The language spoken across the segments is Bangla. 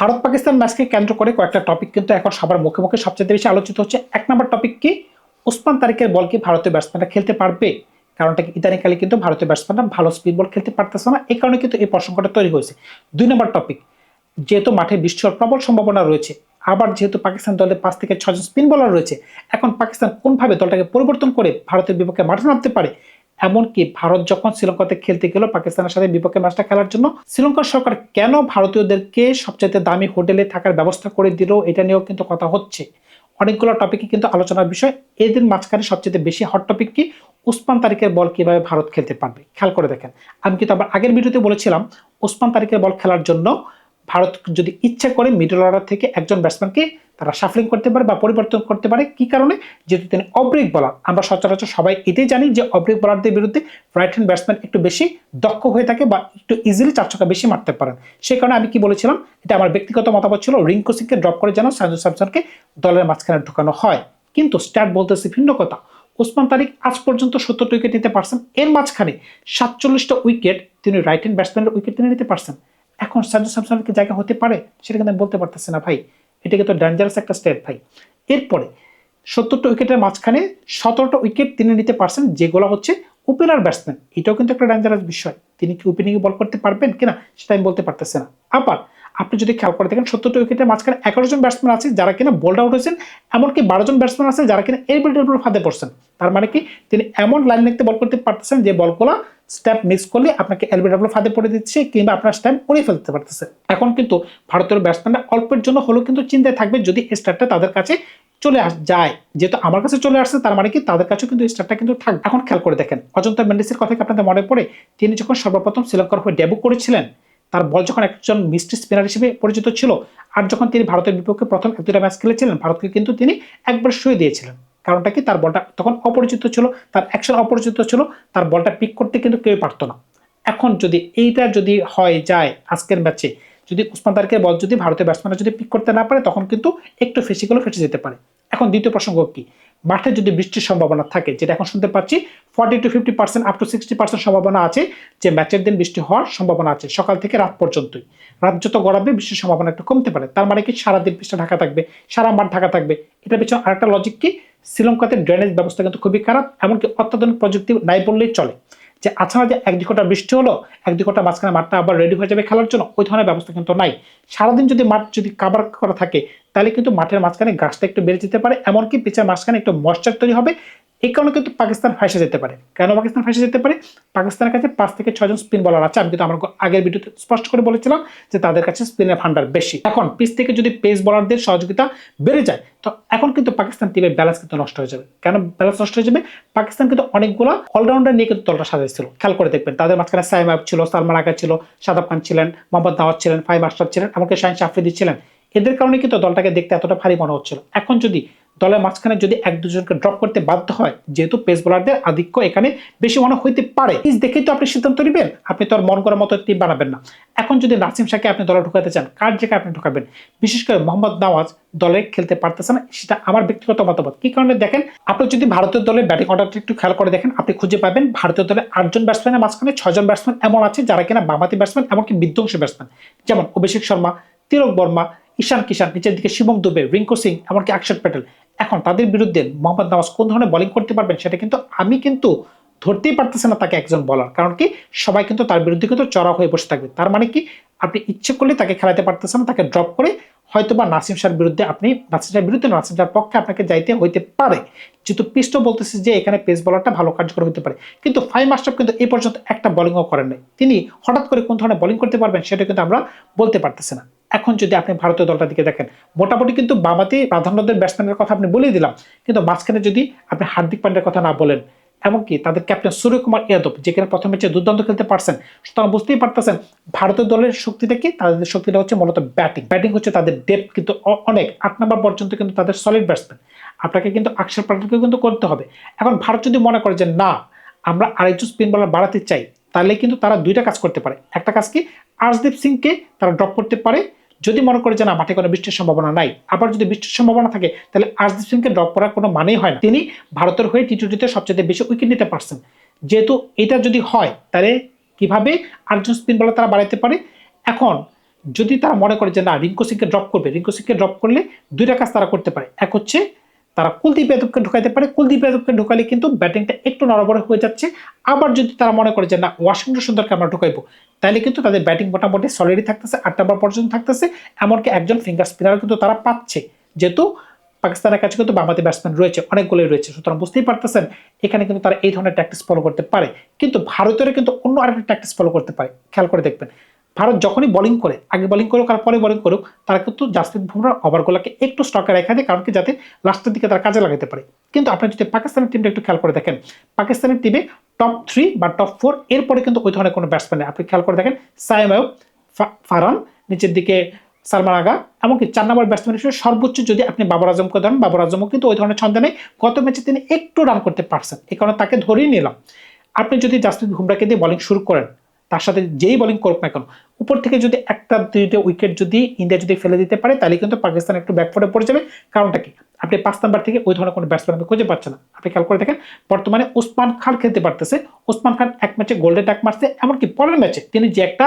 ভারত পাকিস্তান ম্যাচকে কেন্দ্র করে কয়েকটা টপিক কিন্তু এখন সবার মুখে মুখে সবচেয়ে বেশি আলোচিত হচ্ছে। এক নম্বর টপিক কি? ওসমান তারিকের বল কি ভারতীয় ব্যাটসম্যানরা খেলতে পারবে? কারণটা ইদানিকালে কিন্তু ভারতীয় ব্যাটসম্যানরা ভালো স্পিড বল খেলতে পারতেছে না। এই কারণে কিন্তু এই প্রসঙ্গটা তৈরি হয়েছে। দুই নম্বর টপিক যেহেতু মাঠে বিশ্বর প্রবল সম্ভাবনা রয়েছে, আবার যেহেতু পাকিস্তান দলে পাঁচ থেকে ছজন স্পিন বলার রয়েছে, এখন পাকিস্তান কোনভাবে দলটাকে পরিবর্তন করে ভারতের বিপক্ষে মাঠে নামতে পারে? এমনকি ভারত যখন শ্রীলঙ্কাতে খেলতে গেল, পাকিস্তানের সাথে বিপক্ষে ম্যাচটা খেলার জন্য, শ্রীলঙ্কার সরকার কেন ভারতীয়দেরকে সবচাইতে দামি হোটেলে থাকার ব্যবস্থা করে দিল, এটা নিয়েও কিন্তু কথা হচ্ছে। অনেকগুলো টপিকই কিন্তু আলোচনার বিষয়। এদের মাঝখানে সবচেয়ে বেশি হট টপিক কি? উসমান তারিকের বল কীভাবে ভারত খেলতে পারবে? খেয়াল করে দেখেন। আমি কিন্তু আবার আগের ভিডিওতে বলেছিলাম উসমান তারিকের বল খেলার জন্য ভারত যদি ইচ্ছা করে মিডল অর্ডার থেকে একজন ব্যাটসম্যানকে তারা সাফলিং করতে পারে বা পরিবর্তন করতে পারে, কি কারণে? যেহেতু তিনি অব্রিক বলার আমরা সচরাচর সবাই এটাই জানি যে অব্রিক বলারদের বিরুদ্ধে রাইট হ্যান্ড ব্যাটসম্যান একটু বেশি দক্ষ হয়ে থাকে বা একটু ইজিলি চার ছক্কা বেশি মারতে পারেন। সেই কারণে আমি কি বলেছিলাম, এটা আমার ব্যক্তিগত মতামত ছিল, রিঙ্কু সিংকে ড্রপ করে যেন সাজু স্যামসনকে দলের মাঝখানে ঢোকানো হয়। কিন্তু স্ট্যাট বলতেছে ভিন্ন কথা, ওসমান তারিক আজ পর্যন্ত সত্তরটা উইকেট নিতে পারছেন, এর মাঝখানে সাতচল্লিশটা উইকেট তিনি রাইট হ্যান্ড ব্যাটসম্যানের উইকেট তিনি নিতে পারছেন। এখন স্যামসনের কি জায়গা হতে পারে? সেটা কিন্তু আমি বলতে পারতেছি না ভাই। এটাকে তো ডেঞ্জারাস একটা স্টেপ ভাই। এরপরে, সত্তরটা উইকেটের মাঝখানে সতেরোটা উইকেট তিনি নিতে পারছেন যেগুলো হচ্ছে ওপেনার ব্যাটসম্যান এটাও কিন্তু একটা ডেঞ্জারাস বিষয়। তিনি কি ওপেনিংয়ে বল করতে পারবেন কিনা, সেটা আমি বলতে পারতেছি না। আবার আপনি যদি খেয়াল করে দেখেন সত্তরটা উইকেটের মাঝখানে এগারো জন ব্যাটসম্যান আছে যারা কিনা বোল্ড আউট হয়েছেন, এমনকি বারো জন ব্যাটসম্যান আছে যারা কিনা এলবিল টেবিল ফাঁদে পড়ছেন। তার মানে কি তিনি এমন লাইন লিখতে বল করতে পারতেছেন যে বলগুলো স্ট্যাপ মিস করলে আপনাকে এলবিডাব্লিউ ফাঁদে পড়ে দিচ্ছে কিংবা আপনার স্ট্যাম্প উড়িয়ে ফেলতে পারতেছে। এখন কিন্তু ভারতের ব্যাটসম্যানরা অল্পের জন্য হলেও কিন্তু চিন্তায় থাকবে যদি স্টারটা তাদের কাছে চলে আস যায়। যেহেতু আমার কাছে চলে আসছে, তার মানে কি তাদের কাছেও কিন্তু স্টারটা কিন্তু থাকবে। এখন খেয়াল করে দেখেন, অজন্তা মেন্ডিসের কথা আপনাদের মনে পড়ে? তিনি যখন সর্বপ্রথম শ্রীলঙ্কার হয়ে ডেবু করেছিলেন তার বল যখন একজন মিস্ট্রি স্পিনার হিসেবে পরিচিত ছিল, আর যখন তিনি ভারতের বিপক্ষে প্রথম এক দুটা ম্যাচ খেলেছিলেন, ভারতকে কিন্তু তিনি একবার শুয়ে দিয়েছিলেন। কারণটা কি? তার বলটা তখন অপরিচিত ছিল, তার অ্যাকশন অপরিচিত ছিল, তার বলটা পিক করতে কিন্তু কেউ পারতো না। এখন যদি এইটা যদি হয়, যায় আজকের ম্যাচে যদি উসমান তারিকের বল যদি ভারতের ব্যাটসম্যানরা যদি পিক করতে না পারে, তখন কিন্তু একটু ফেসিগুলো ফেসে যেতে পারে। এখন দ্বিতীয় প্রসঙ্গ কি? মাঠে যদি বৃষ্টির সম্ভাবনা থাকে, যেটা এখন শুনতে পাচ্ছি forty to fifty percent up to sixty percent সম্ভাবনা আছে যে ম্যাচের দিন বৃষ্টি হওয়ার সম্ভাবনা আছে, সকাল থেকে রাত পর্যন্তই। রাত যত গড়াবে বৃষ্টির সম্ভাবনা একটু কমতে পারে। তার মানে কি সারাদিন বৃষ্টি ঢাকা থাকবে, সারা মাঠ ঢাকা থাকবে। এটা পিছনে আরেকটা লজিক কি? শ্রীলঙ্কাতে ড্রেনেজ ব্যবস্থা কিন্তু খুবই খারাপ, এমনকি অত্যাধুনিক প্রযুক্তি নাই বললেই চলে। যে আছাড়া যে এক দুই বৃষ্টি হলো, এক মাঝখানে মাঠটা আবার রেডি হয়ে যাবে খেলার জন্য, ওই ধরনের ব্যবস্থা কিন্তু নাই। সারাদিন যদি মাঠ যদি কাবার করা থাকে, তাহলে কিন্তু মাঠের মাঝখানে গাছটা একটু বেড়ে যেতে পারে, এমনকি পিছের মাঝখানে একটু ময়শ্চার তৈরি হবে। এই কারণে কিন্তু পাকিস্তান ফাঁসে যেতে পারে। কেন পাকিস্তান ফাঁসে যেতে পারে? পাকিস্তানের কাছে পাঁচ থেকে ছজন স্পিন বলার আছে। আমি কিন্তু আমার আগের ভিডিওতে স্পষ্ট করে বলেছিলাম যে তাদের কাছে স্পিনের ভান্ডার বেশি। এখন পিস থেকে যদি পেস বলারদের সহযোগিতা বেড়ে যায়, তো এখন কিন্তু পাকিস্তান টিমের ব্যালেন্স কিন্তু নষ্ট হয়ে যাবে। কেন ব্যালেন্স নষ্ট হয়ে যাবে? পাকিস্তান কিন্তু অনেকগুলো অলরাউন্ডার নিয়ে কিন্তু দলটা সাজাইছিল। খেয়াল করে দেখবেন, তাদের মাঝখানে সাইম আব ছিল, সালমান আগা ছিল, সাদাব খান ছিলেন, মোহাম্মদ নওয়াজ ছিলেন ফাইম আশরাফ ছিলেন, এমনকি শাহিন আফ্রিদি ছিলেন। এদের কারণে কিন্তু দলটাকে দেখতে এতটা ভারী মনে হচ্ছিল। এখন যদি দলের মাঝখানে যদি এক দুজনকে ড্রপ করতে বাধ্য হয়, যেহেতু পেস বোলারদের আধিক্য এখানে বেশি মনে হইতে পারে। পিচ দেখেই তো আপনি সিদ্ধান্ত নেবেন, আপনি তো আর মন করার মতো টিম বানাবেন না। এখন যদি নাসিম শাহকে আপনি দলে ঢুকাতে চান, কার জায়গায় আপনি ঢুকাবেন? বিশেষ করে মোহাম্মদ নওয়াজ দলে খেলতে পারতেছে না, সেটা আমার ব্যক্তিগত মতামত। কি কারণে দেখেন? আপনি যদি ভারতীয় দলের ব্যাটিং অর্ডারটা একটু খেয়াল করে দেখেন, আপনি খুঁজে পাবেন ভারতীয় দলে আটজন ব্যাটসম্যানের মাঝখানে ছজন ব্যাটসম্যান এমন আছে যারা কিনা বামাতি ব্যাটসম্যান এমনকি বিধ্বংসী ব্যাটসম্যান যেমন অভিষেক শর্মা, তিলক বর্মা, ঈশান কিষান নিচের দিকে শিবম দুবে, রিঙ্কু সিং, এমনকি অক্ষর প্যাটেল। এখন তাদের বিরুদ্ধে মোহাম্মদ নওয়াজ কোন ধরনের বোলিং করতে পারবেন সেটা কিন্তু আমি কিন্তু ধরতেই পারতেছে না তাকে একজন বলার কারণ কি সবাই কিন্তু তার বিরুদ্ধে কিন্তু চড়া হয়ে বসে থাকবে। তার মানে কি আপনি ইচ্ছে করলে তাকে খেলাতে পারতেছেন না, তাকে ড্রপ করে হয়তো বা নাসিম শাহর বিরুদ্ধে আপনি, নাসিম শাহের বিরুদ্ধে নাসিম শাহর পক্ষে আপনাকে যাইতে হইতে পারে। যেহেতু পিস্ট বলতেছে যে এখানে পেস বলারটা ভালো কার্যকর হতে পারে। কিন্তু ফাইভ মাস্টার কিন্তু এই পর্যন্ত একটা বোলিংও করেন নাই। তিনি হঠাৎ করে কোন ধরনের বোলিং করতে পারবেন সেটা কিন্তু আমরা বলতে পারতেছি না। এখন যদি আপনি ভারতীয় দলটা দিকে দেখেন, মোটামুটি কিন্তু বামাতে প্রাধান্যদের ব্যাটসম্যানের কথা আপনি বলেই দিলাম। কিন্তু মাঝখানে যদি আপনি হার্দিক পান্ডের কথা না বলেন, এমনকি তাদের ক্যাপ্টেন সূর্যকুমার ইয়াদব যেখানে প্রথম ম্যাচে দুর্দান্ত খেলতে পারছেন, সুতরাং বুঝতেই পারতেছেন ভারতীয় দলের শক্তিটা কি? তাদের শক্তিটা হচ্ছে মূলত ব্যাটিং ব্যাটিং হচ্ছে তাদের ডেপ কিন্তু অনেক, আট নম্বর পর্যন্ত কিন্তু তাদের সলিড ব্যাটসম্যান আপনাকে কিন্তু আকর্ষণ প্রার্থীকে কিন্তু করতে হবে। এখন ভারত যদি মনে করে যে না, আমরা আরেকজন স্পিন বলার বাড়াতে চাই, তাহলে কিন্তু তারা দুইটা কাজ করতে পারে। একটা কাজ কি? আর্শদীপ সিংকে তারা ড্রপ করতে পারে যদি মনে করে যে না, মাঠে কোনো বৃষ্টির সম্ভাবনা নাই, আবার যদি বৃষ্টির সম্ভাবনা থাকে, তাহলে আর্শদীপ সিংকে ড্রপ করার কোনো মানেই হয় না। তিনি ভারতের হয়ে টি টোয়েন্টিতে সবচেয়ে বেশি উইকেট নিতে পারছেন। যেহেতু এটা যদি হয়, তাহলে কীভাবে আটজন স্পিন বলার তারা বাড়াইতে পারে? এখন, যদি তারা মনে করে যে না, রিঙ্কু সিংকে ড্রপ করবে, রিঙ্কু সিংকে ড্রপ করলে দুইটা কাজ তারা করতে পারে। এক হচ্ছে, তারা কুলদীপ যাদবকে ঢুকাইতে পারে। কুলদীপ যাদবকে ঢুকালে কিন্তু ব্যাটিংটা একটু নড়বড়ে হয়ে যাচ্ছে। আবার যদি তারা মনে করে যে না, ওয়াশিংটন সুন্দরকে আমরা ঢুকাইবো তাহলে কিন্তু তাদের ব্যাটিং মোটামুটি সলিডই থাকতেছে, আট নাম্বার পর্যন্ত থাকতেছে, এমনকি একজন ফিঙ্গার স্পিনার কিন্তু তারা পাচ্ছে। যেহেতু পাকিস্তানের কাছে কিন্তু বাংলাদেশ ব্যাটসম্যান রয়েছে অনেকগুলোই রয়েছে, সুতরাং বুঝতেই পারতেছেন, এখানে কিন্তু তারা এই ধরনের ট্যাকটিস ফলো করতে পারে। কিন্তু ভারতের কিন্তু অন্য আরেকটা ট্যাকটিস ফলো করতে পারে, খেয়াল করে দেখবেন। ভারত যখনই বোলিং করে, আগে বলিং করুক, আর পরে বোলিং করুক, তারা কিন্তু জাসপ্রীত বুমরার ওভারগুলোকে একটু স্টকে রেখা দেয়, কারণ কি? যাতে লাস্টের দিকে তারা কাজে লাগাতে পারে। কিন্তু আপনি যদি পাকিস্তানের টিমটা একটু খেয়াল করে দেখেন, পাকিস্তানের টিমে টপ থ্রি বা টপ ফোর এরপরে কিন্তু ওই ধরনের কোনো ব্যাটসম্যান নেই। আপনি খেয়াল করে দেখেন সাইম আয়ুব ফারান নিচের দিকে সালমান আগা, এমনকি চার নম্বর ব্যাটসম্যান হিসেবে সর্বোচ্চ যদি আপনি বাবর আজমকে ধরেন, বাবর আজমও কিন্তু ওই ধরনের ছন্দে নেই। গত ম্যাচে তিনি একটু রান করতে পারছেন এই কারণে তাকে ধরেই নিলাম। আপনি যদি জাসপ্রীত বুমরাকে দিয়ে বলিং শুরু করেন তার সাথে যেই বোলিং করুক না কেন, উপর থেকে যদি একটা দুইটা উইকেট যদি ইন্ডিয়া যদি ফেলে দিতে পারে, তাহলে কিন্তু পাকিস্তান একটু ব্যাকফোর্ডে পড়ে যাবে। কারণটা কি? আপনি পাঁচ নাম্বার থেকে ওই ধরনের কোনো ব্যাটসম্যান আপনি খুঁজে পাচ্ছেন না। আপনি খেয়াল করে দেখেন, বর্তমানে ওসমান খান খেলতে পারতেছে। ওসমান খান এক ম্যাচে গোল্ডেন টাক মারছে, এমনকি পরের ম্যাচে তিনি যে একটা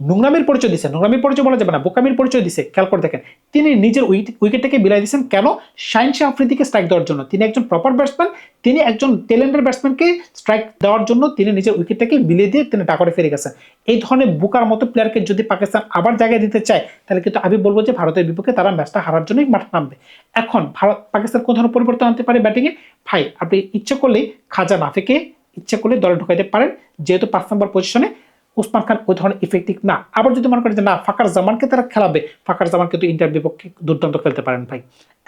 নোংরামির পরিচয় দিচ্ছেন নোংরামির পরিচয় বলা যাবে না, বোকামির পরিচয় দিছে, খেয়াল করে দেখেন। তিনি নিজের উইকেটটাকে বিলাই দিচ্ছেন কেন? শাইন শাহ আফ্রিদিকে স্ট্রাইক দেওয়ার জন্য। তিনি একজন প্রপার ব্যাটসম্যান তিনি একজন টেলেন্টের ব্যাটসম্যানকে স্ট্রাইক দেওয়ার জন্য তিনি নিজের উইকেটটাকে বিলিয়ে দিয়ে তিনি ডাকরে ফিরে গেছেন। এই ধরনের বুকার মতো প্লেয়ারকে যদি পাকিস্তান আবার জায়গায় দিতে চায়, তাহলে কিন্তু আমি বলব যে ভারতের বিপক্ষে তারা ম্যাচটা হারার জন্যই মাঠে নামবে। এখন ভারত, পাকিস্তান কোন ধরনের পরিবর্তন আনতে পারে ব্যাটিংয়ে ভাই, আপনি ইচ্ছে করলেই খাজা নাফিকে ইচ্ছে করলে দলে ঢুকাইতে পারেন, যেহেতু পাঁচ নম্বর পজিশনে উসমান খান ওই ধরনের ইফেক্টিভ না। আবার যদি মনে করেন যে না, ফাঁকার জামানকে তারা খেলাবে, ফাঁকার জামান কিন্তু ইন্টার বিপক্ষে দুর্দান্ত খেলতে পারেন ভাই।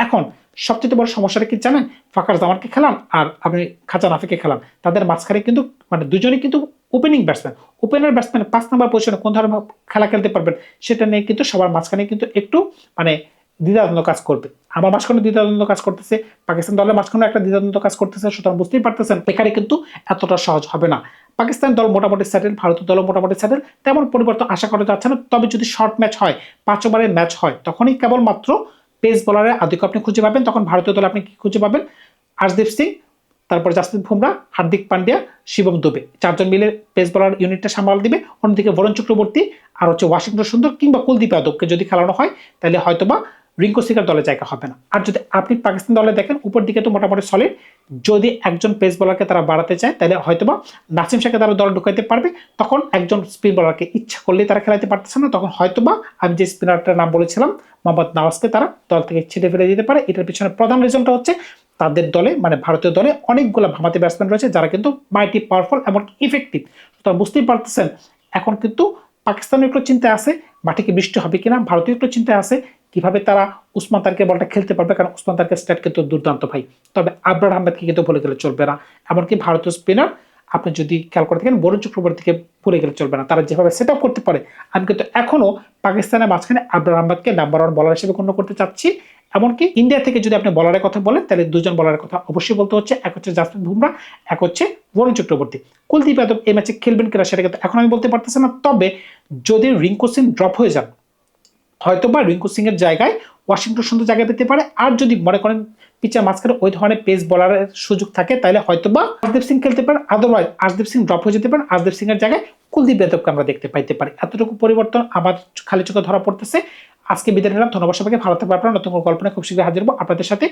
এখন সবচেয়ে বড় সমস্যাটা কি জানেন? ফাঁকার জামানকে খেলান আর আপনি খাজা নাফিকে খেলান। তাদের মাঝখানে কিন্তু মানে দুজনেই কিন্তু ওপেনিং ব্যাটসম্যান ওপেনার ব্যাটসম্যান পাঁচ নাম্বার পজিশনে কোন ধরনের খেলা খেলতে পারবেন সেটা নিয়ে কিন্তু সবার মাঝখানে কিন্তু একটু মানে দ্বিধাদ্বন্দ্ব কাজ করবে। আমার মাঝখানে দ্বিধাদ্বন্দ্ব কাজ করতেছে, পাকিস্তান দলের মাঝখানে একটা দ্বিধাদ্বন্দ্ব কাজ করতেছে, সুতরাং বুঝতেই পারতেছেন, এখানে কিন্তু এতটা সহজ হবে না। পাকিস্তান দল মোটামুটি সেটেল ভারতের দল মোটামুটি সেটেল তেমন পরিবর্তন আশা করা যাচ্ছে না। তবে যদি শর্ট ম্যাচ হয়, পাঁচ ওভারের ম্যাচ হয়, তখনই কেবলমাত্র পেস বলারের আধিক্য আপনি খুঁজে পাবেন। তখন ভারতীয় দল আপনি কি খুঁজে পাবেন? আশদীপ সিং, তারপর জাসপ্রীত বুমরা, হার্দিক পান্ডিয়া, শিবম দুবে। চারজন মিলে পেস বলার ইউনিটটা সামাল দিবে। অন্যদিকে বরুণ চক্রবর্তী আর হচ্ছে ওয়াশিংটন সুন্দর কিংবা কুলদীপ যাদবকে যদি খেলানো হয়, তাহলে হয়তোবা রিঙ্কু সিকার দলে জায়গা হবে না। আর যদি আপনি পাকিস্তান দলে দেখেন, উপর দিকে তো মোটামুটি সলিড যদি একজন পেস বলারকে তারা বাড়াতে চায়, তাহলে হয়তোবা নাসিম শাহকে তারা দলে ঢুকাইতে পারবে। তখন একজন স্পিন বলারকে ইচ্ছা করলে তারা খেলাতে পারতেছে না। তখন হয়তোবা আমি যে স্পিনারটার নাম বলেছিলাম, মোহাম্মদ নওয়াজকে তারা দল থেকে ছেড়ে ফেলে দিতে পারে। এটার পিছনে প্রধান রিজনটা হচ্ছে তাদের দলে মানে ভারতীয় দলে অনেকগুলো ভামাতে ব্যাটসম্যান রয়েছে, যারা কিন্তু মাইটি পাওয়ারফুল এবং ইফেক্টিভ সুতরাং বুঝতেই পারতেছেন, এখন কিন্তু পাকিস্তানের একটু চিন্তা আছে? মাঠে কি বৃষ্টি হবে কিনা? ভারতীয় একটু চিন্তা আছে? কীভাবে তারা উসমান তারকে বলটা খেলতে পারবে? কারণ উসমান তারকে স্ট্যাট কিন্তু দুর্দান্ত ভাই। তবে আবরার আহমেদকে কিন্তু ভুলে গেলে চলবে না। এমনকি ভারতীয় স্পিনার আপনি যদি খেয়াল করে থাকেন, বরুণ চক্রবর্তীকে ভুলে গেলে চলবে না। তারা যেভাবে সেট করতে পারে, আমি কিন্তু এখনও পাকিস্তানের মাঝখানে আবরার আহমেদকে নাম্বার ওয়ান বলার হিসেবে গণ্য করতে চাচ্ছি। এমনকি ইন্ডিয়া থেকে যদি আপনি বলারের কথা বলেন, তাহলে দুজন বলারের কথা অবশ্যই বলতে হচ্ছে। এক হচ্ছে জাসপ্রীত বুমরা এক হচ্ছে বরুণ চক্রবর্তী। কুলদীপ যাদব এই ম্যাচে খেলবেন কিনা সেটা কিন্তু এখন আমি বলতে পারতেছি না। তবে যদি রিঙ্কু সিং ড্রপ হয়ে যান হয়তো বা রিঙ্কু সিং এর জায়গায় ওয়াশিংটন সুন্দর জায়গা পেতে পারে। আর যদি মনে করেন পিচার মাঝখানে ওই ধরনের পেস বলারের সুযোগ থাকে, তাহলে হয়তো বা আশদীপ সিং খেলতে পারেন আদারওয়াইজ আশদীপ সিং ড্রপ হয়ে যেতে পারেন আশদীপ সিং এর জায়গায় কুলদীপ যাদবকে আমরা দেখতে পাইতে পারি। এতটুকু পরিবর্তন আমার খালি চোখে ধরা পড়তেছে। আজকে বিদায় নিলাম। ধন্যবাদ সবাইকে। ভালো থাকবে আপনারা। নতুন গল্পনা গল্প খুব শীঘ্রই হাজির হব। আপনাদের সাথে